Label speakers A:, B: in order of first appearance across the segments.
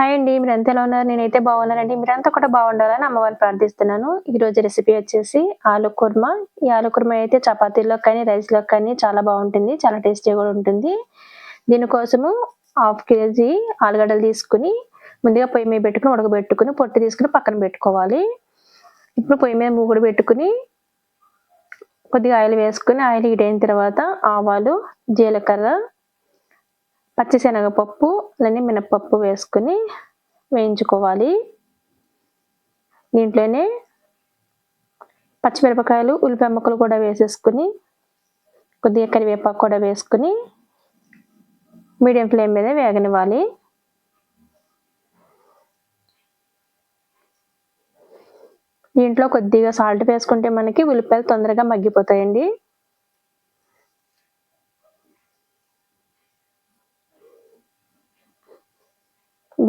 A: Hi అండి మీరు ఎంత ఎలా ఉన్నారు? నేనైతే బాగున్నానండి. మీరంతా కూడా బాగుండాలని అమ్మవారిని ప్రార్థిస్తున్నాను. ఈరోజు రెసిపీ వచ్చేసి ఆలు కుర్మా. ఈ ఆలు కుర్మ అయితే చపాతీలో కానీ రైస్లో కానీ చాలా బాగుంటుంది చాలా టేస్టీ కూడా ఉంటుంది. దీనికోసము హాఫ్ కేజీ ఆలుగడ్డలు తీసుకుని ముందుగా పొయ్యి మీద పెట్టుకుని ఉడకబెట్టుకుని పొట్టు తీసుకుని పక్కన పెట్టుకోవాలి. ఇప్పుడు పొయ్యి మీద మూగుడు పెట్టుకుని కొద్దిగా ఆయిల్ వేసుకుని ఆయిల్ ఇడైన తర్వాత ఆవాలు జీలకర్ర పచ్చిశనగపప్పు అలానే మినప్పప్పు వేసుకుని వేయించుకోవాలి. దీంట్లోనే పచ్చిమిరపకాయలు ఉల్లిపాయ ముక్కలు కూడా వేసేసుకుని కొద్దిగా కరివేపాకు కూడా వేసుకుని మీడియం ఫ్లేమ్ మీద వేగనివ్వాలి. దీంట్లో కొద్దిగా సాల్ట్ వేసుకుంటే మనకి ఉల్లిపాయలు తొందరగా మగ్గిపోతాయండి.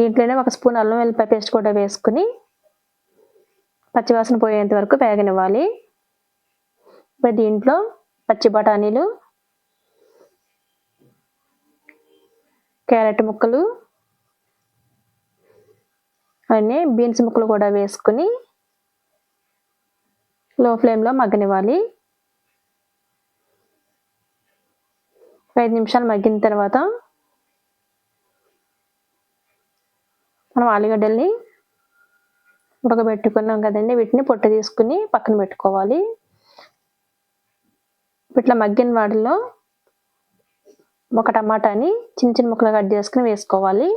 A: దీంట్లోనే ఒక స్పూన్ అల్లం వెల్లిపాయ పేస్ట్ కూడా వేసుకుని పచ్చివాసన పోయేంత వరకు వేగనివ్వాలి. ఇప్పుడు దీంట్లో పచ్చి బఠానీలు క్యారెట్ ముక్కలు అలానే బీన్స్ ముక్కలు కూడా వేసుకుని లో ఫ్లేమ్లో మగ్గనివ్వాలి. ఐదు నిమిషాలు మగ్గిన తర్వాత మనం ఆలుగడ్డల్ని ఉడకబెట్టుకున్నాం కదండి. వీటిని పొట్టు తీసుకుని పక్కన పెట్టుకోవాలి. ఇట్లా మగ్గిన వాటిలో ఒక టమాటాని చిన్న చిన్న ముక్కలు కట్ చేసుకుని వేసుకోవాలి.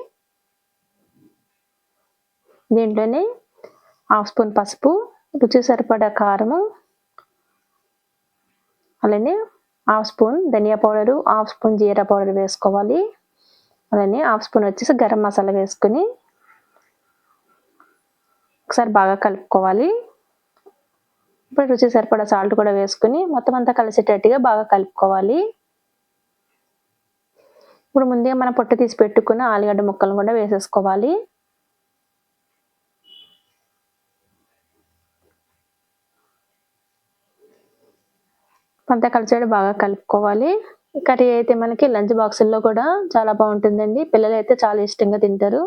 A: దీంట్లోనే హాఫ్ స్పూన్ పసుపు రుచి సరిపడా కారము అలానే హాఫ్ స్పూన్ ధనియా పౌడరు హాఫ్ స్పూన్ జీరా పౌడర్ వేసుకోవాలి. అలానే హాఫ్ స్పూన్ వచ్చేసి గరం మసాలా వేసుకుని ఒకసారి బాగా కలుపుకోవాలి. ఇప్పుడు రుచి సరిపడా సాల్ట్ కూడా వేసుకుని మొత్తం అంతా కలిసేటట్టుగా బాగా కలుపుకోవాలి. ఇప్పుడు ముందే మనం పొట్టు తీసి పెట్టుకున్న ఆలుగడ్డ ముక్కలను కూడా వేసేసుకోవాలి. అంతా కలిసేది బాగా కలుపుకోవాలి. కర్రీ అయితే మనకి లంచ్ బాక్సుల్లో కూడా చాలా బాగుంటుందండి. పిల్లలు అయితే చాలా ఇష్టంగా తింటారు.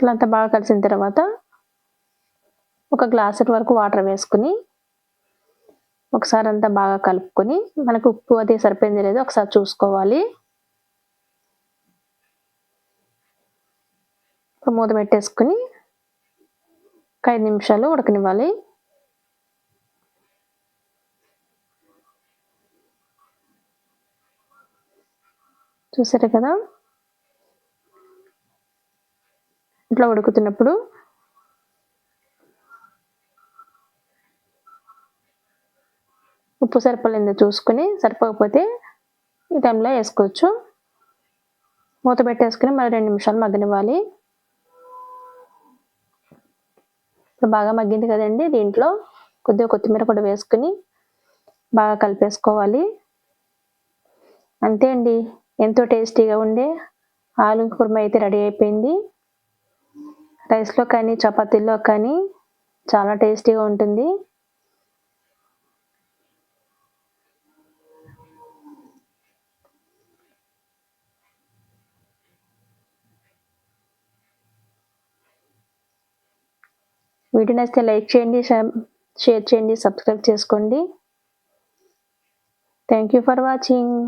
A: ఇట్లా అంతా బాగా కలిసిన తర్వాత ఒక గ్లాసు వరకు వాటర్ వేసుకుని ఒకసారి అంతా బాగా కలుపుకొని మనకు ఉప్పు అది సరిపోయింది లేదో ఒకసారి చూసుకోవాలి. మూత పెట్టేసుకుని ఒక ఐదు నిమిషాలు ఉడకనివ్వాలి. చూసారు కదా? ఇంట్లో ఉడుకుతున్నప్పుడు ఉప్పు సరిపోలేదో చూసుకుని సరిపోకపోతే ఈ టైంలో వేసుకోవచ్చు. మూత పెట్టేసుకుని మరి రెండు నిమిషాలు మగ్గనివ్వాలి. ఇప్పుడు బాగా మగ్గింది కదండి దీంట్లో. కొద్దిగా కొత్తిమీర కూడా వేసుకుని బాగా కలిపేసుకోవాలి. అంతే అండి. ఎంతో టేస్టీగా ఉండే ఆలు కుర్మ అయితే రెడీ అయిపోయింది. రైస్లో కానీ చపాతీల్లో కానీ చాలా టేస్టీగా ఉంటుంది. వీడియో నచ్చితే లైక్ చేయండి షేర్ చేయండి సబ్స్క్రైబ్ చేసుకోండి. Thank you for watching.